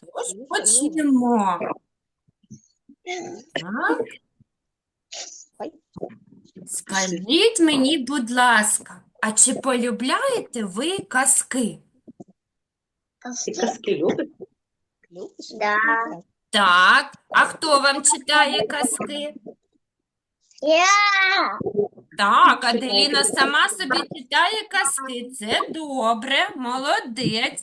Тож почнемо. Так. Скажіть мені, будь ласка, а чи полюбляєте ви казки? Ти казки любиш? Любиш? Да. Так. А хто вам читає казки? Я. Так, Аделіна сама собі читає казки. Це добре, молодець.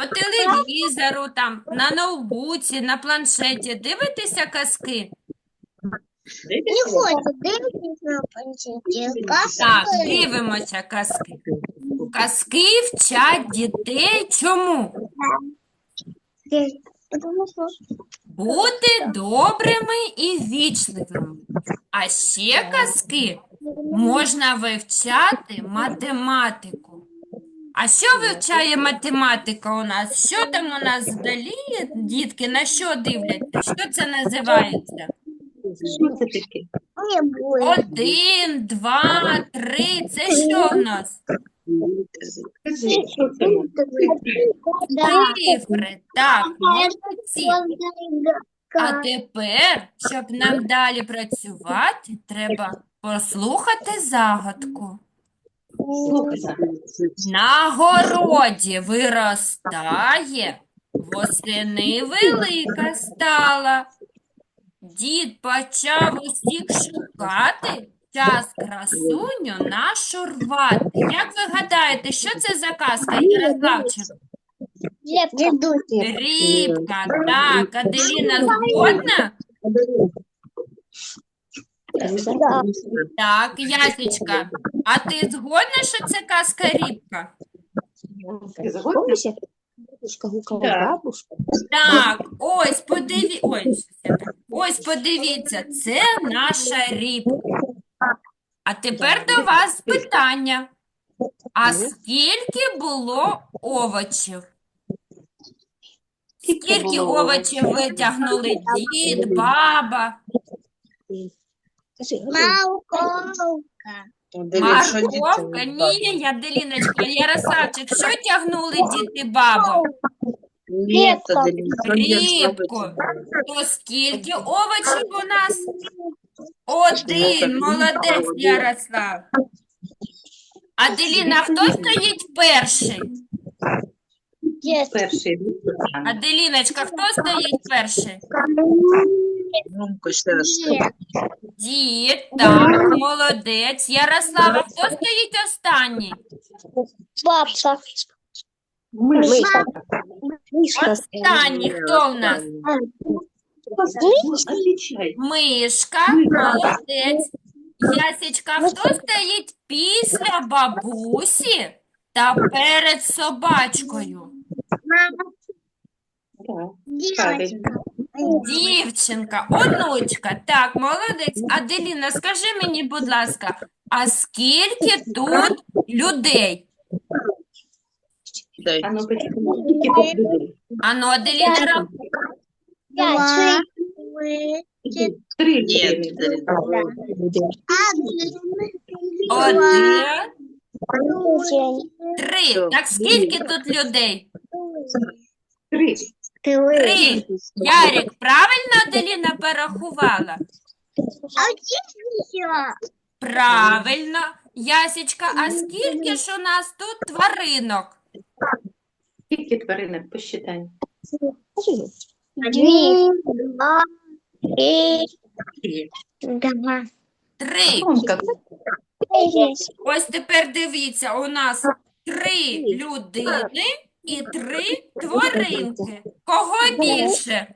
По телевізору, там, на ноутбуці, на планшеті дивитеся казки? Не хочу дивитися на панчинки. Так, дивимося казки. Казки вчать дітей чому? Бути добрими і вічливими. А ще казки можна вивчати математику. А що вивчає математика у нас? Що там у нас вдалі, дітки, на що дивляться? Що це називається? Що це таке? Один, два, три. Це що в нас? Цифри. Так, молодці. А тепер, щоб нам далі працювати, треба послухати загадку. На городі виростає, восени велика стала. Дід почав усіх шукати, час красуню нашу рвати. Як ви гадаєте, що це за казка, Ярославчик? Рібка, так, Аделіна згодна? Так, Ясечка, а ти згодна, що це казка Рібка? Бабушка гукала. Так, ось подиві... Так. ось подивіться, це наша рібка. А тепер до вас питання. А скільки було овочів? Скільки овочів витягнули дід, баба, Кажи, кажи. Морковка. морковка? Ні, Яделіночка, Ярославчик, що тягнули баба? Репка. Рібку. То скільки овочів у нас? Один. Молодець, Ярослав. Аделіна, хто стоїть перший? Перший рік. Аделіночка, хто стоїть перший? Громко ще раз. Дід, так, молодець. Ярослава, хто стоїть останній? Бабка. Мишка. Мишка. Останній хто у нас? Мишка, молодець. Ясечка, хто стоїть після бабусі та перед собачкою? Мама. Правильно. Дівчинка, онучка. Так, молодець. Аделіна, скажи мені, будь ласка, а скільки тут людей? Ну? Ану, Аделіна, рахуй. Два. Три людини. Один, Один. три. Так скільки тут людей? Три. Три. Ярик, правильно Аделіна порахувала? А где? Правильно. Ясечка, а скільки ж у нас тут тваринок? Скільки тваринок посчитай? Один, два, три, Три. два. Три. Ось тепер дивіться, у нас три людини і три тваринки. Кого більше?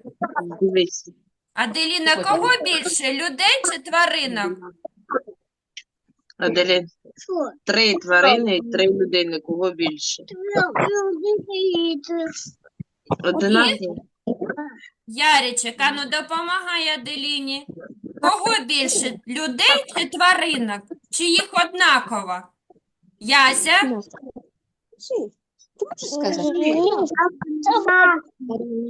Дивись. Аделіна, кого більше? Людей чи тваринок? Аделін, Что? три тварини і три людини. Кого більше? Одинаково? Яричек, а ну допомагай Аделіні. Кого більше? Людей чи тваринок? Чи їх однаково? Яся? Можеш сказати?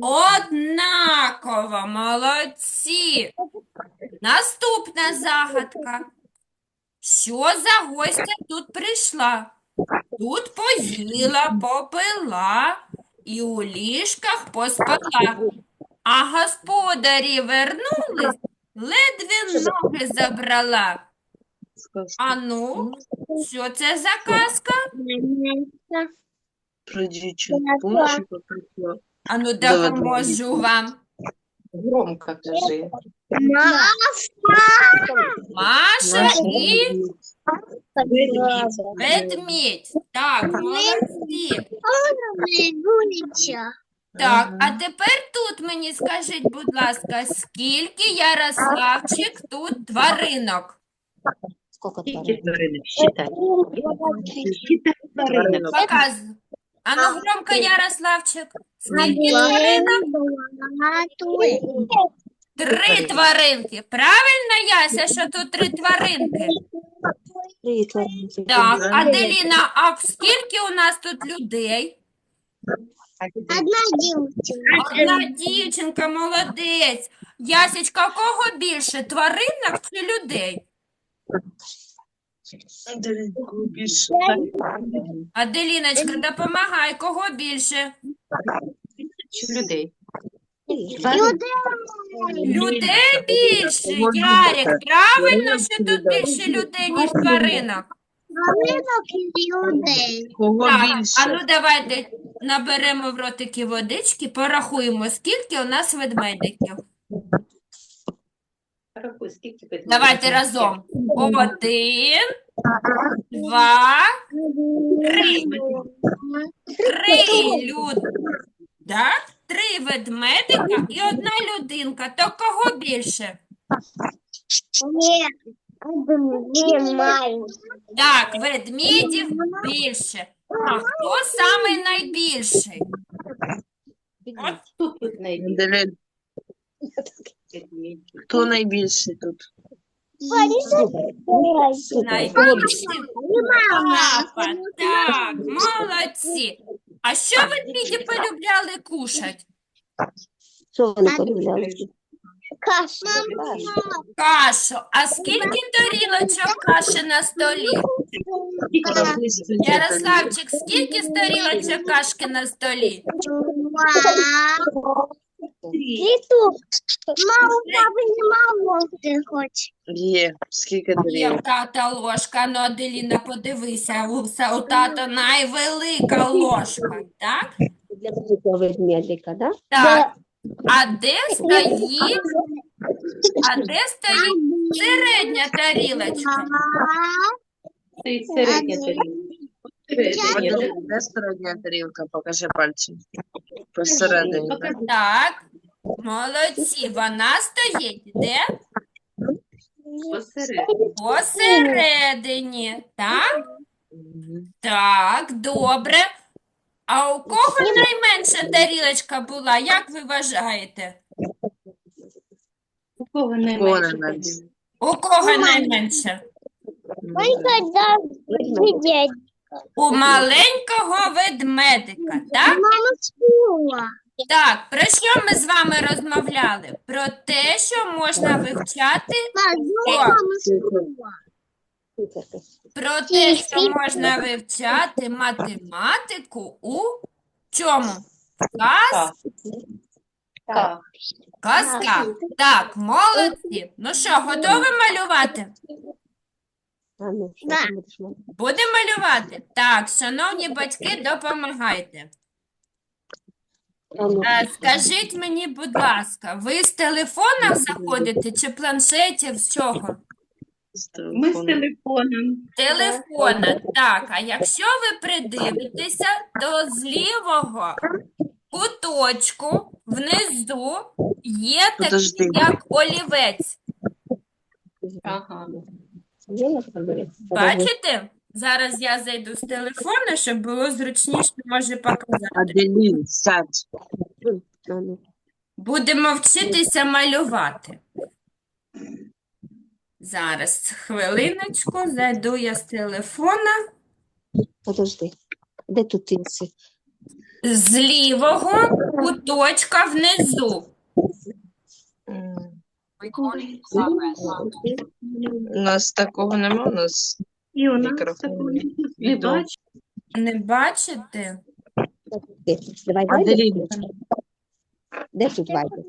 Однаково, молодці. Наступна загадка. Що за гостя тут прийшла? Тут поїла, попила, і у ліжках поспала. А господарі вернулись, ледве ноги забрала. Сказка А ну, що це за казка? Про дівчинку ночі. А ну, Давай, допоможу вам. Громко кажи. Маша і Ведмідь. Так, молодці. Так, а тепер тут мені скажіть, будь ласка, скільки Ярославчик тут тваринок? Сколько Скільки тварин? тваринок? Считай. Показую. А ну громко, Ярославчик. Скільки тваринок? Три тваринки. Правильно, Яся, що тут три тваринки? Так, Аделіна, а скільки у нас тут людей? Одна девочка. Одна дівчинка, молодець. Ясечка, кого більше, тваринок чи людей? Більше. Аделіночка, допомагай, кого більше? Людей? Людей більше, Ярик, правильно, що тут більше людей, ніж тваринок? Рынок людей. Кого Так, а більше? ну давайте наберемо в ротики водички, порахуємо, скільки у нас ведмедиків. Рахуй, скільки ведмедів? Давайте разом. Один, два, три. Три люд. Да? Три ведмедика і одна людинка. То кого більше? Один маленький. Так, ведмедів більше. А хто самий найбільший? От тут найбільший ведмідь? Хто найбільший тут? найбільший папа. Так, молодці. А що ведмеді полюбляли кушать? Що вони полюбляли? Каша. Кашу. А скільки тарілочок каші на столі? Ярославчик, скільки тарілочок кашки на столі? Мама, папа, не мама, ты хочешь. Є. Скільки Є тарілок? в тата ложка, ну, Аделіна, подивися, у, са- у тата найвелика ложка, так? Для великого ведмедика, да? Так. А де стоїть, а де стоїть середня тарілочка? Стоїть середня тарілка. Де- Де середня тарілка? Покажи пальцем. Посередині. так? Так, молодці, вона стоїть де? Посередині. Посередині, так? Так, добре. А у кого найменша тарілочка була, як ви вважаєте? У кого найменше найменше? У кого найменша? Когда. У маленького ведмедика, так? Мама. Так, про що ми з вами розмовляли? Про те, що можна вивчати, про те, що можна вивчати математику у чому? Каз, Так. казка. Так, молодці. Ну що, готові ну, малювати? Будемо малювати? Так, шановні батьки, допомагайте. Е, Скажіть мені, будь ласка, ви з телефона заходите чи планшетів з чого? З Ми з телефоном. Телефона, так. А якщо ви придивитеся, то з лівого куточку внизу є такий, як олівець. Ага. Бачите? Зараз я зайду з телефона, щоб було зручніше, може показати. Аделін, сядь. Будемо вчитися малювати. Зараз, хвилиночку, зайду я з телефона. Подожди. Де тут інси? З лівого куточка внизу. У нас такого нема, у нас І у нас Мікрофон. не Відео. бачу. Не бачите? Давай вайбер Де тут вайбер?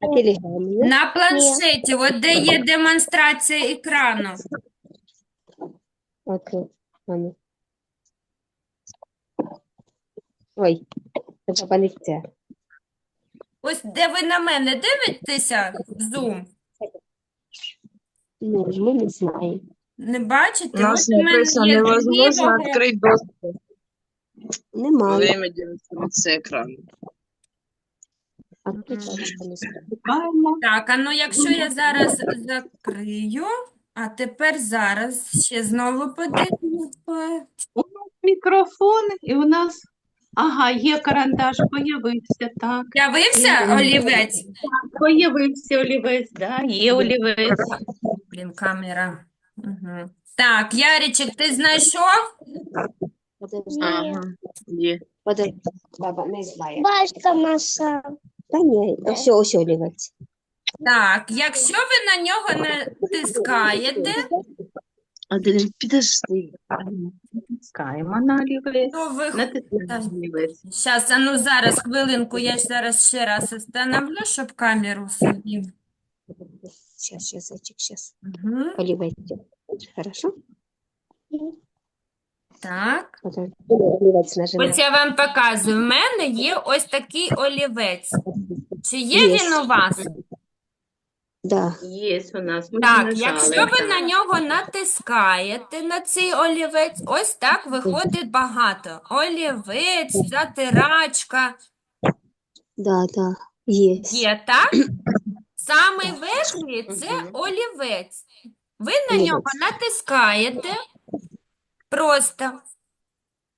А телеграм є? На планшеті, от де є демонстрація екрану. Тут. Ой, це це. Ось де ви на мене дивитеся в Zoom? Ну, ми не знаємо. Не бачите? У нас Ось у мене написано є невозможно открыть доступ Немає. время демонстрации экрана. А не. Так, а ну якщо я зараз закрию, а тепер зараз ще знову подивлюсь. У нас мікрофон, і у нас. Ага, є карандаш, появився, так. З'явився олівець? Появився олівець, да, є олівець. Блін, камера. Угу. Так, Яричек, ти знайшов? Подожди, Ага, є. подожди. Баба не знає. Башка наша. Та ні, все, ось олівець. Так, якщо ви на нього натискаєте, Аделін, підожди. Натискаємо на олівець. то ви... Натискаємо на. Щас, а ну зараз, хвилинку, я зараз ще раз остановлю, щоб камеру собі. Сейчас, сейчас, зайчик, сейчас. Угу. Олівець. Хорошо? Так. Олівець. Ось я вам показую. В мене є ось такий олівець. Чи є Є. він у вас? Да. Є у нас. Ми Так, нажали. якщо ви на нього натискаєте, на цей олівець, ось так виходить багато. Олівець, затирачка. Да, да. Є. Є, так? Самий верхній – це олівець. Ви на нього натискаєте просто.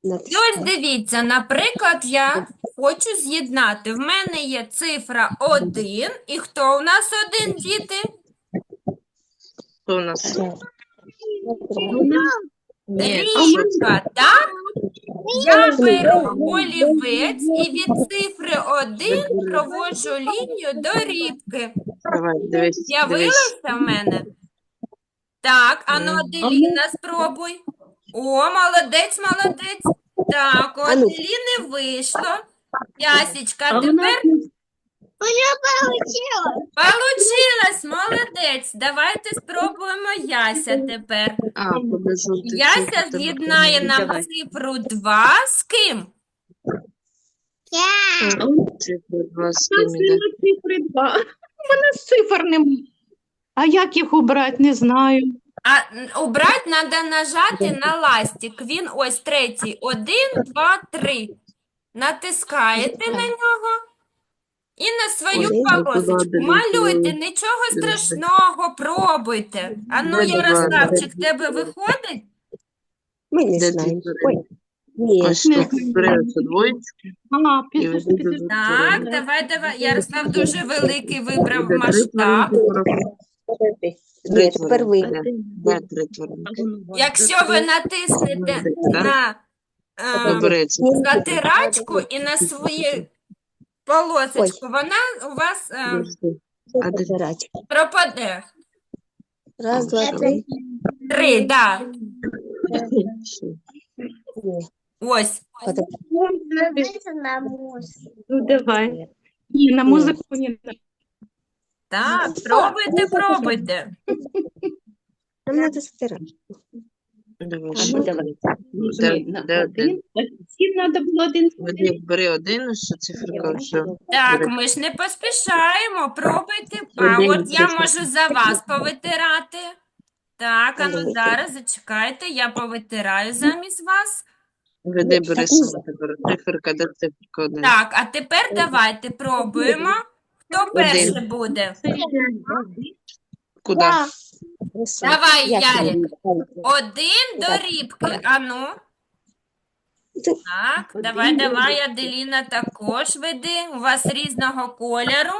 І ось дивіться, наприклад, я хочу з'єднати. В мене є цифра 1. І хто у нас один, діти? Що у нас? Ні, Рібка, так? Я беру олівець і від цифри 1 проводжу лінію до рібки. З'явилося е, в мене? Так, ану, Аделіна, спробуй. О, молодець, молодець. Так, у Аделіни вийшло. Ясічка, тепер. Получилось. Молодець. Давайте спробуємо Яся тепер. А, Яся з'єднає нам цифру 2 з ким? Я. Цифру 2 з ким, да. Цифри 2. Вона з цифр не А як їх обрати, не знаю. А н- убрать нажати на ластик. Він ось третій. Один, два, три. Натискаєте на нього і на свою полосочку. Малюйте, нічого страшного, пробуйте. Ану, Де Ярославчик, тебе виходить? Ми не Двоєчки. А, І. Так, давай, давай. Ярослав дуже великий вибрав три масштаб. тваринки? Подожди. Три Ні, тепер ви. тваринки. Де три тваринки? Якщо ви натиснете на е, Береться. затирачку і на свою полосочку, вона у вас е, А Затирати. пропаде. Раз, два, три. Три, да. Ще. Ось. Ну, давай. Ні, на музику ні. Так, пробуйте, пробуйте. Нам треба ще. ну, один. Всім треба було один. Бери, бери один, ця циферка, все. Так, ми ж не поспішаємо, пробуйте. А Один, от я можу за вас повитирати. Так, а ну зараз зачекайте, я повитираю замість вас. Веди, бери. Циферка, де циферка один? Так, а тепер давайте пробуємо. Хто перший буде? Куди? Давай, Ярик. Один до рібки. Ану. Так, давай, давай, Аделіна також веди. У вас різного кольору.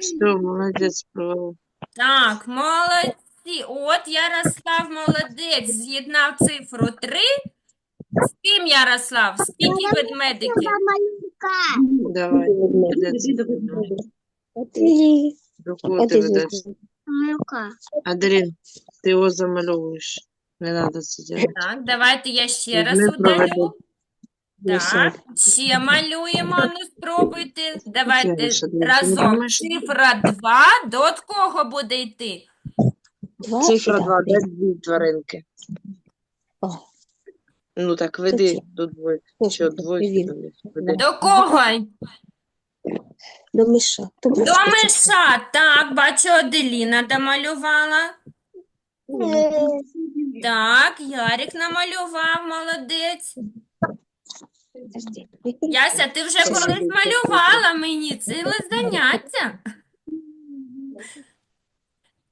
Все, молодець. Так, молодці. От Ярослав молодець. З'єднав цифру 3. З ким, Ярослав? Скільки ведмедиків? Давай. Кого ти ведеш? Ну-ка. Ти його замальовуєш. Не надо це делать. Так, давайте я ще раз удалю. Так, ще малюємо, ну спробуйте. Давайте разом. Цифра 2 до кого буде йти? Два Цифра сюди. 2, де дві тваринки? О. Ну так веди до двоє. Ось Що, тут двоє він. Веди. До кого? До миша. До До мишки. миша. Так, бачу, Аделіна домалювала. Так, Ярик намалював, молодець. Подожди. Яся, ти вже колись малювала мені ціле заняття.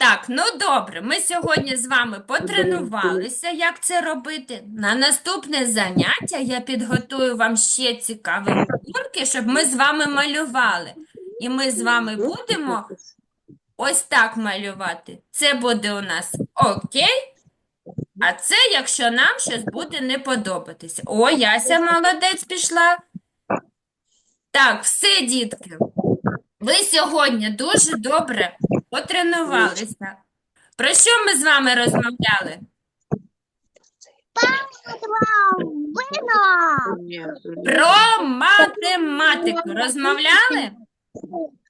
Так, ну добре, ми сьогодні з вами потренувалися, як це робити. На наступне заняття я підготую вам ще цікаві фігурки, щоб ми з вами малювали. І ми з вами будемо ось так малювати. Це буде у нас окей, а це, якщо нам щось буде не подобатися. О, Яся молодець пішла. Так, все, дітки. Ви сьогодні дуже добре потренувалися. Про що ми з вами розмовляли? Про математику розмовляли?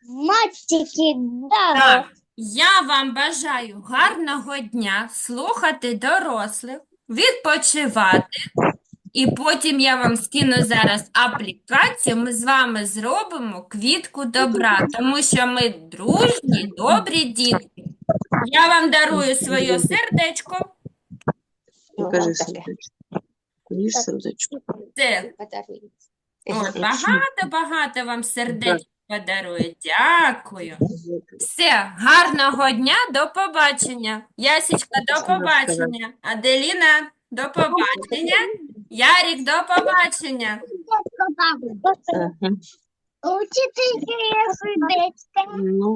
Мальчики, да. Так. Я вам бажаю гарного дня, слухати дорослих, відпочивати. І потім я вам скину зараз аплікацію. Ми з вами зробимо квітку добра, тому що ми дружні, добрі дітки. Я вам дарую своє сердечко. Покажи сердечко. Їж сердечко. Це Подаруй. Багато-багато вам сердечко подарую. Дякую. Все, гарного дня, до побачення. Ясічка, до побачення. Аделіна, до побачення. Ярік, до побачення. Ага. Учитель, Ну,